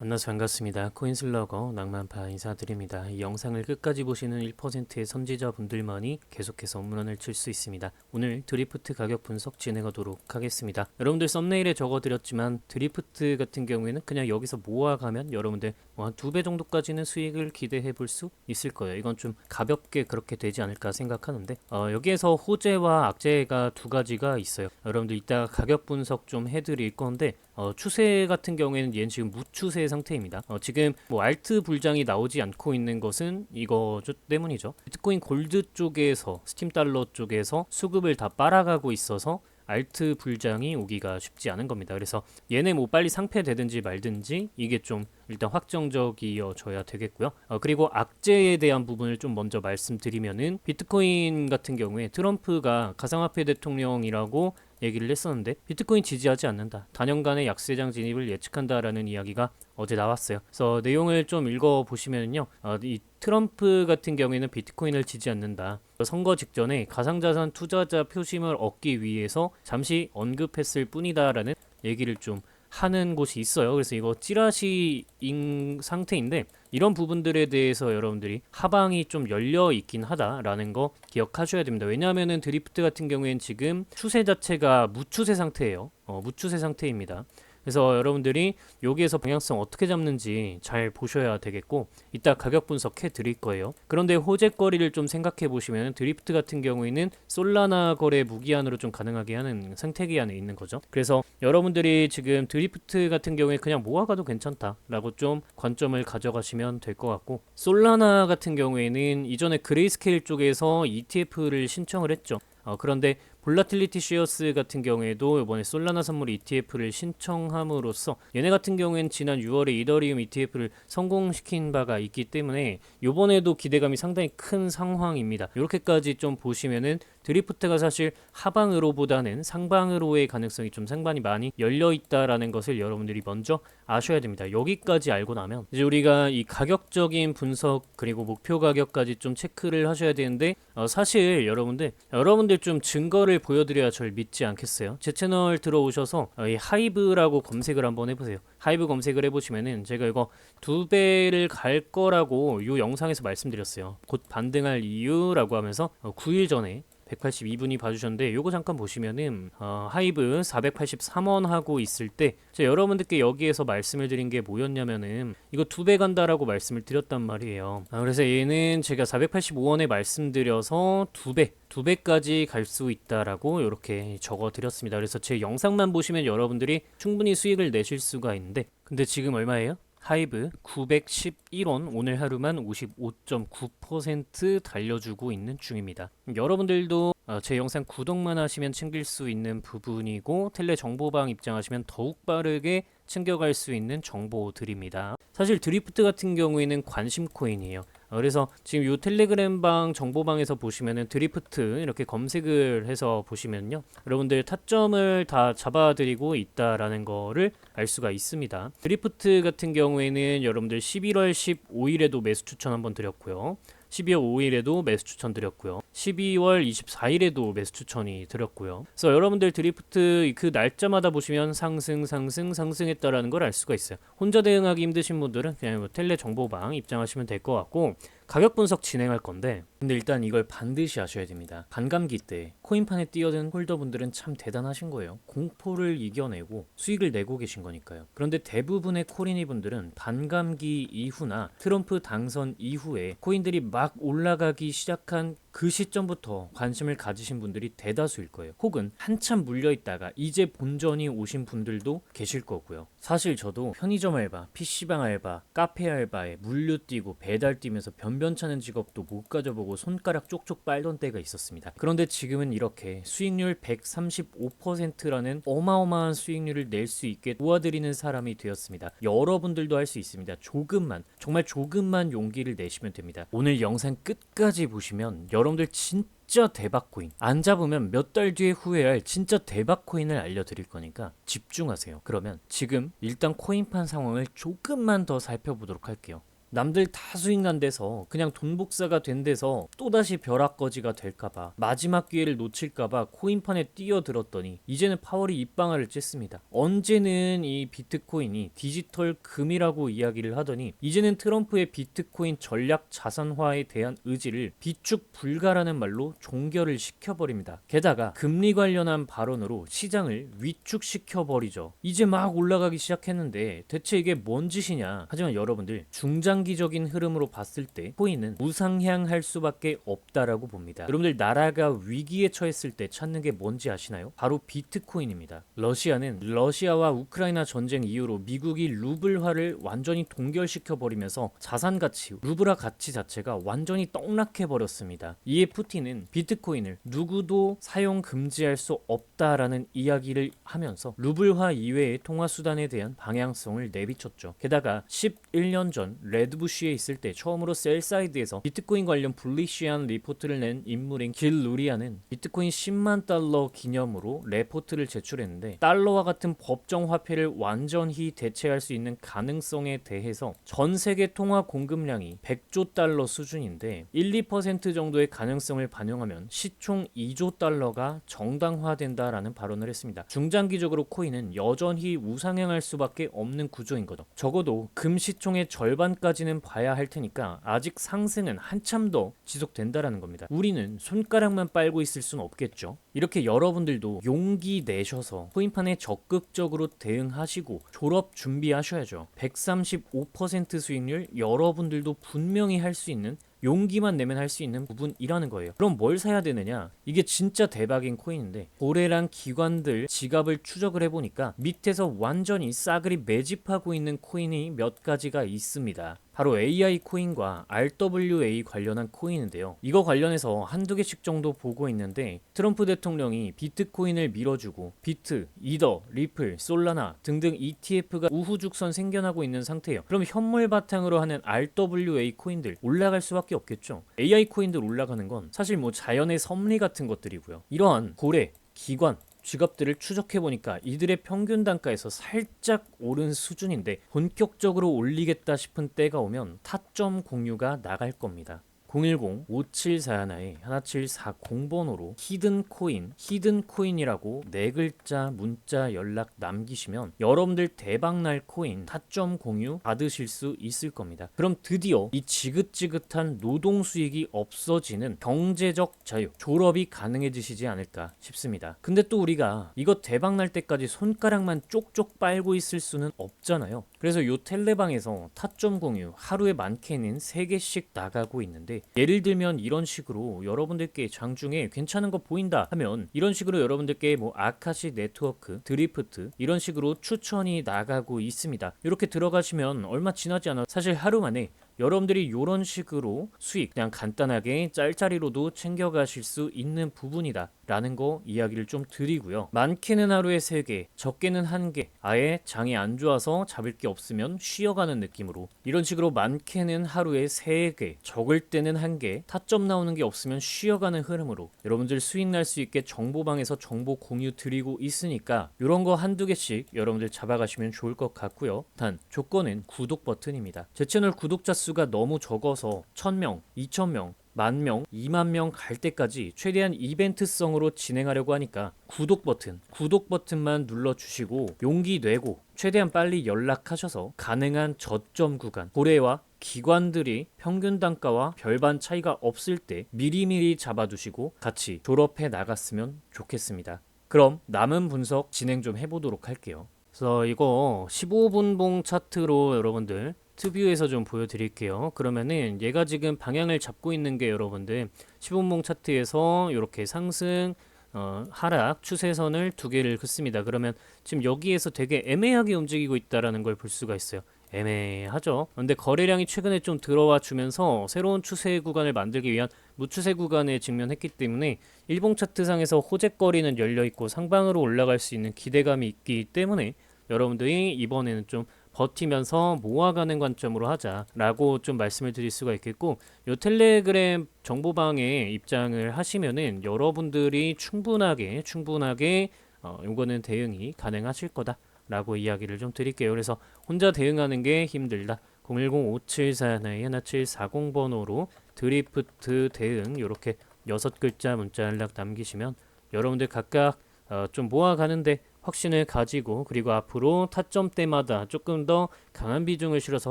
만나서 반갑습니다. 코인슬러거 낭만파 인사드립니다. 이 영상을 끝까지 보시는 1%의 선지자분들만이 계속해서 홈런을 칠 수 있습니다. 오늘 드리프트 가격 분석 진행하도록 하겠습니다. 여러분들 썸네일에 적어드렸지만 드리프트 같은 경우에는 그냥 여기서 모아가면 여러분들 뭐한두 배 정도까지는 수익을 기대해 볼 수 있을 거예요. 이건 좀 가볍게 그렇게 되지 않을까 생각하는데 어, 여기에서 호재와 악재가 두 가지가 있어요. 여러분들 이따 가격 분석 좀 해드릴 건데 어, 추세 같은 경우에는 얘는 지금 무추세 상태입니다. 어, 지금 뭐 알트 불장이 나오지 않고 있는 것은 이거 때문이죠. 비트코인 골드 쪽에서 스팀 달러 쪽에서 수급을 다 빨아가고 있어서 알트 불장이 오기가 쉽지 않은 겁니다. 그래서 얘네 뭐 빨리 상패되든지 말든지 이게 좀 일단 확정적이어져야 되겠고요. 어, 그리고 악재에 대한 부분을 좀 먼저 말씀드리면은 비트코인 같은 경우에 트럼프가 가상화폐 대통령이라고 얘기를 했었는데 비트코인 지지하지 않는다. 단연간의 약세장 진입을 예측한다라는 이야기가 어제 나왔어요. 그래서 내용을 좀 읽어 보시면요, 어, 이 트럼프 같은 경우에는 비트코인을 지지 않는다. 선거 직전에 가상자산 투자자 표심을 얻기 위해서 잠시 언급했을 뿐이다라는 얘기를 좀 하는 곳이 있어요. 그래서 이거 찌라시인 상태인데 이런 부분들에 대해서 여러분들이 하방이 좀 열려 있긴 하다라는 거 기억하셔야 됩니다. 왜냐하면은 드리프트 같은 경우에는 지금 추세 자체가 무추세 상태예요. 어, 무추세 상태입니다. 그래서 여러분들이 여기에서 방향성 어떻게 잡는지 잘 보셔야 되겠고 이따 가격 분석해 드릴 거예요. 그런데 호재 거리를 좀 생각해 보시면 드리프트 같은 경우에는 솔라나 거래 무기한으로 좀 가능하게 하는 생태계 안에 있는 거죠. 그래서 여러분들이 지금 드리프트 같은 경우에 그냥 모아가도 괜찮다라고 좀 관점을 가져가시면 될 것 같고 솔라나 같은 경우에는 이전에 그레이스케일 쪽에서 ETF를 신청을 했죠. 어, 그런데 볼라틸리티 시어스 같은 경우에도 이번에 솔라나 선물 ETF를 신청함으로써 얘네 같은 경우에는 지난 6월에 이더리움 ETF를 성공시킨 바가 있기 때문에 이번에도 기대감이 상당히 큰 상황입니다. 이렇게까지 좀 보시면은 드리프트가 사실 하방으로보다는 상방으로의 가능성이 좀 상반이 많이 열려 있다라는 것을 여러분들이 먼저 아셔야 됩니다. 여기까지 알고 나면 이제 우리가 이 가격적인 분석 그리고 목표 가격까지 좀 체크를 하셔야 되는데 어, 사실 여러분들 여러분들 좀 증거를 보여드려야 절 믿지 않겠어요? 제 채널 들어오셔서 어, 이 하이브라고 검색을 한번 해보세요. 하이브 검색을 해보시면은 제가 이거 두 배를 갈 거라고 이 영상에서 말씀드렸어요. 곧 반등할 이유라고 하면서 어, 9일 전에 182분이 봐주셨는데 요거 잠깐 보시면은 어, 하이브 483원 하고 있을 때 제가 여러분들께 여기에서 말씀을 드린 게 뭐였냐면은 이거 두 배 간다라고 말씀을 드렸단 말이에요 아, 그래서 얘는 제가 485원에 말씀드려서 두배 두 배까지 갈 수 있다라고 이렇게 적어 드렸습니다 그래서 제 영상만 보시면 여러분들이 충분히 수익을 내실 수가 있는데 근데 지금 얼마예요? 하이브 911원 오늘 하루만 55.9% 달려주고 있는 중입니다. 여러분들도 어, 제 영상 구독만 하시면 챙길 수 있는 부분이고 텔레 정보방 입장하시면 더욱 빠르게 챙겨갈 수 있는 정보들입니다. 사실 드리프트 같은 경우에는 관심 코인이에요. 어, 그래서 지금 이 텔레그램 방 정보방에서 보시면은 드리프트 이렇게 검색을 해서 보시면요. 여러분들 타점을 다 잡아드리고 있다라는 거를 알 수가 있습니다. 드리프트 같은 경우에는 여러분들 11월 15일에도 매수 추천 한번 드렸고요. 12월 5일에도 매수 추천 드렸고요. 12월 24일에도 매수 추천이 드렸고요. 그래서 여러분들 드리프트 그 날짜마다 보시면 상승, 상승, 상승했다라는 걸 알 수가 있어요. 혼자 대응하기 힘드신 분들은 그냥 뭐 텔레 정보방 입장하시면 될 것 같고 가격 분석 진행할 건데 근데 일단 이걸 반드시 아셔야 됩니다. 반감기 때 코인판에 뛰어든 홀더분들은 참 대단하신 거예요. 공포를 이겨내고 수익을 내고 계신 거니까요. 그런데 대부분의 코리니 분들은 반감기 이후나 트럼프 당선 이후에 코인들이 막 올라가기 시작한 그 시점부터 관심을 가지신 분들이 대다수일 거예요. 혹은 한참 물려 있다가 이제 본전이 오신 분들도 계실 거고요. 사실 저도 편의점 알바, PC방 알바, 카페 알바에 물류 뛰고 배달 뛰면서 변변찮은 직업도 못 가져보고 손가락 쪽쪽 빨던 때가 있었습니다. 그런데 지금은 이렇게 수익률 135%라는 어마어마한 수익률을 낼 수 있게 도와드리는 사람이 되었습니다. 여러분들도 할 수 있습니다. 조금만, 정말 조금만 용기를 내시면 됩니다. 오늘 영상 끝까지 보시면 여러분들 진짜 대박 코인 안 잡으면 몇 달 뒤에 후회할 진짜 대박 코인을 알려드릴 거니까 집중하세요. 그러면 지금 일단 코인판 상황을 조금만 더 살펴보도록 할게요. 남들 다 수익 난 데서 그냥 돈 복사가 된 데서 또다시 벼락거지가 될까봐 마지막 기회를 놓칠까봐 코인판에 뛰어들었더니 이제는 파월이 입방아를 쬐습니다. 언제는 이 비트코인이 디지털 금이라고 이야기를 하더니 이제는 트럼프의 비트코인 전략 자산화에 대한 의지를 비축 불가라는 말로 종결을 시켜버립니다. 게다가 금리 관련한 발언으로 시장을 위축시켜버리죠. 이제 막 올라가기 시작했는데 대체 이게 뭔 짓이냐? 하지만 여러분들 중장 기적인 흐름으로 봤을 때 코인은 우상향할 수밖에 없다라고 봅니다. 여러분들 나라가 위기에 처했을 때 찾는 게 뭔지 아시나요? 바로 비트코인입니다. 러시아는 러시아와 우크라이나 전쟁 이후로 미국이 루블화를 완전히 동결시켜 버리면서 자산 가치, 루블화 가치 자체가 완전히 떡락해 버렸습니다. 이에 푸틴은 비트코인을 누구도 사용 금지할 수 없다라는 이야기를 하면서 루블화 이외의 통화 수단에 대한 방향성을 내비쳤죠. 게다가 11년 전 레드 부시에 있을 때 처음으로 셀사이드에서 비트코인 관련 불리시한 리포트를 낸 인물인 길 루리아는 비트코인 10만 달러 기념으로 레포트를 제출했는데 달러와 같은 법정 화폐를 완전히 대체할 수 있는 가능성에 대해서 전 세계 통화 공급량이 100조 달러 수준인데 1, 2% 정도의 가능성을 반영하면 시총 2조 달러가 정당화된다라는 발언을 했습니다. 중장기적으로 코인은 여전히 우상향할 수밖에 없는 구조인 거죠. 적어도 금 시총의 절반까지 는 봐야 할 테니까 아직 상승은 한참 더 지속된다라는 겁니다. 우리는 손가락만 빨고 있을 수는 없겠죠. 이렇게 여러분들도 용기 내셔서 코인판에 적극적으로 대응하시고 졸업 준비하셔야죠. 135% 수익률 여러분들도 분명히 할 수 있는 용기만 내면 할 수 있는 부분이라는 거예요. 그럼 뭘 사야 되느냐? 이게 진짜 대박인 코인인데 고래랑 기관들 지갑을 추적을 해보니까 밑에서 완전히 싸그리 매집하고 있는 코인이 몇 가지가 있습니다. 바로 AI 코인과 RWA 관련한 코인인데요. 이거 관련해서 한두 개씩 정도 보고 있는데 트럼프 대통령이 비트코인을 밀어주고 비트, 이더, 리플, 솔라나 등등 ETF가 우후죽선 생겨나고 있는 상태예요. 그럼 현물 바탕으로 하는 RWA 코인들 올라갈 수밖에 없겠죠. AI 코인들 올라가는 건 사실 뭐 자연의 섭리 같은 것들이고요. 이러한 고래, 기관, 지갑들을 추적해 보니까 이들의 평균 단가에서 살짝 오른 수준인데 본격적으로 올리겠다 싶은 때가 오면 타점 공유가 나갈 겁니다. 010-5741에 1740번호로 히든코인, 히든코인이라고 네 글자 문자 연락 남기시면 여러분들 대박날 코인 타점 공유 받으실 수 있을 겁니다. 그럼 드디어 이 지긋지긋한 노동 수익이 없어지는 경제적 자유, 졸업이 가능해지시지 않을까 싶습니다. 근데 또 우리가 이거 대박날 때까지 손가락만 쪽쪽 빨고 있을 수는 없잖아요. 그래서 요 텔레방에서 타점 공유 하루에 많게는 3개씩 나가고 있는데 예를 들면 이런 식으로 여러분들께 장중에 괜찮은 거 보인다 하면 이런 식으로 여러분들께 뭐 아카시 네트워크, 드리프트 이런 식으로 추천이 나가고 있습니다. 이렇게 들어가시면 얼마 지나지 않아 사실 하루 만에 여러분들이 이런 식으로 수익 그냥 간단하게 짤짜리로도 챙겨가실 수 있는 부분이다 라는 거 이야기를 좀 드리고요. 많게는 하루에 3개 적게는 1개 아예 장이 안 좋아서 잡을 게 없으면 쉬어가는 느낌으로. 이런 식으로 많게는 하루에 3개 적을 때는 1개 타점 나오는 게 없으면 쉬어가는 흐름으로 여러분들 수익 날 수 있게 정보방에서 정보 공유 드리고 있으니까 이런 거 한두 개씩 여러분들 잡아가시면 좋을 것 같고요. 단 조건은 구독 버튼입니다. 제 채널 구독자 수 수가 너무 적어서 1000명, 2000명, 만 명, 2만 명 갈 때까지 최대한 이벤트성으로 진행하려고 하니까 구독 버튼, 구독 버튼만 눌러주시고 용기 내고 최대한 빨리 연락하셔서 가능한 저점 구간, 고래와 기관들이 평균 단가와 별반 차이가 없을 때 미리미리 잡아두시고 같이 졸업해 나갔으면 좋겠습니다. 그럼 남은 분석 진행 좀 해보도록 할게요. 그래서 이거 15분봉 차트로 여러분들 트뷰에서 좀 보여드릴게요. 그러면은 얘가 지금 방향을 잡고 있는 게 여러분들 15분봉 차트에서 이렇게 상승 어, 하락 추세선을 두 개를 긋습니다. 그러면 지금 여기에서 되게 애매하게 움직이고 있다라는 걸 볼 수가 있어요. 애매하죠. 근데 거래량이 최근에 좀 들어와 주면서 새로운 추세 구간을 만들기 위한 무추세 구간에 직면했기 때문에 일봉 차트상에서 호재거리는 열려 있고 상방으로 올라갈 수 있는 기대감이 있기 때문에 여러분들이 이번에는 좀 버티면서 모아가는 관점으로 하자라고 좀 말씀을 드릴 수가 있겠고 요 텔레그램 정보방에 입장을 하시면은 여러분들이 충분하게 충분하게 어, 요거는 대응이 가능하실 거다라고 이야기를 좀 드릴게요. 그래서 혼자 대응하는 게 힘들다. 010-5741-1740 번호로 드리프트 대응 이렇게 여섯 글자 문자 연락 남기시면 여러분들 각각 어, 좀 모아가는데 확신을 가지고 그리고 앞으로 타점 때마다 조금 더 강한 비중을 실어서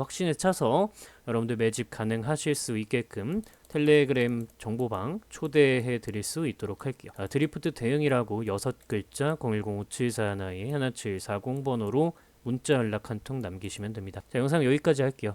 확신을 차서 여러분들 매집 가능하실 수 있게끔 텔레그램 정보방 초대해 드릴 수 있도록 할게요. 아, 드리프트 대응이라고 여섯 글자 010-5741-1740번호로 문자 연락 한 통 남기시면 됩니다. 자, 영상 여기까지 할게요.